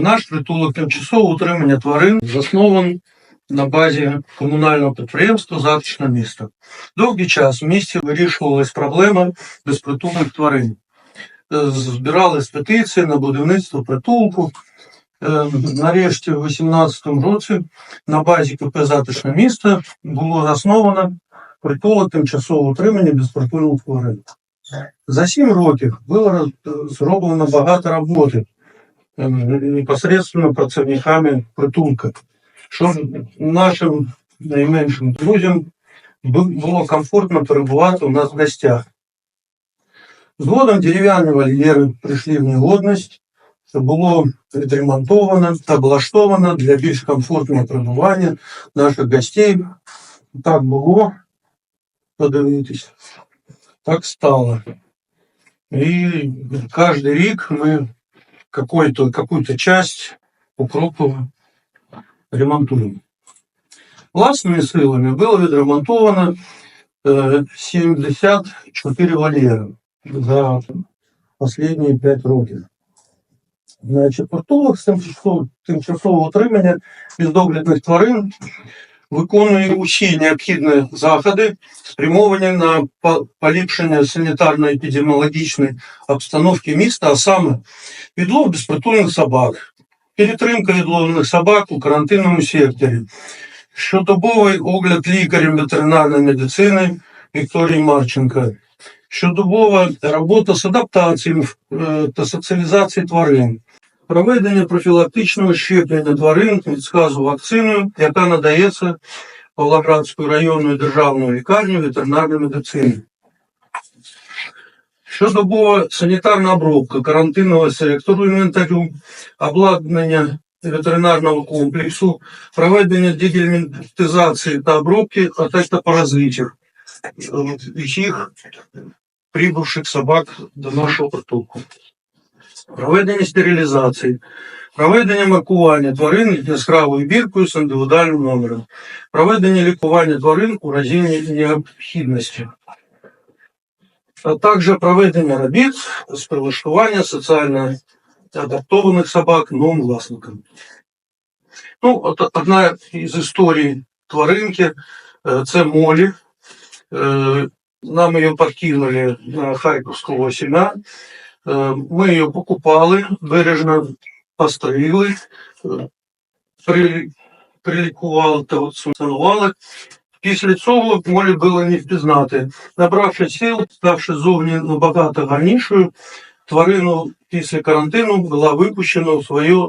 Наш притулок тимчасового утримання тварин заснований на базі комунального підприємства Затишне місто. Довгий час в місті вирішувалась проблема безпритульних тварин. Е, Збирались петиції на будівництво притулку. Е, Нарешті, у 2018 році на базі КП Затишне місто було засновано притулок тимчасового утримання безпритульних тварин. За сім років було зроблено багато роботи непосредственно працівниками притулка, щоб нашим найменшим друзям бу- було комфортно перебувати у нас в гостях. Згодом дерев'яні вольєри прийшли в негодність, це було відремонтовано та облаштовано для більш комфортного перебування наших гостей. Так було, подивитись, так стало. И каждый рік мы какой-то, какую-то часть укропу ремонтуємо. Власними силами було відремонтовано е, 74 вольєри за останні 5 років. Значить, притулок з тимчасового, тимчасового утримання бездоглядних тварин виконує усі необхідні заходи, спрямовані на по- поліпшення санітарно-епідеміологічної обстановки міста, а саме відлов безпритульних собак, перетримка відловлених собак у карантинному секторі, щодобовий огляд лікарем ветеринарної медицини Вікторії Марченко, щодобова робота з адаптацією е, та соціалізацією тварин, проведення профілактичного щеплення тварин від сказу вакциною, яка надається Павлоградською районною державною лікарнею ветеринарної медицини. Щодобова санітарна обробка карантинного сектору інвентарю, обладнання ветеринарного комплексу, проведення дегельмінтизації та обробки атектопаразитів, е, всіх прибувших собак до нашого притулку. Проведення стерилізації, проведення маркування тварин яскравою біркою з індивідуальним номером, проведення лікування тварин у разі необхідності а також проведення робіт з прилаштування соціально адаптованих собак новим власникам. Ну, от одна із історій тваринки е, це Молі. Е, Нам її подкинули на Харківського сіна. Е, Ми її покупали, бережно постригли, е, при- прилікували та вакцинували. Після цього Молі було не впізнати. Набравши сил, ставши зовні набагато гарнішою, тварину після карантину була випущена у своє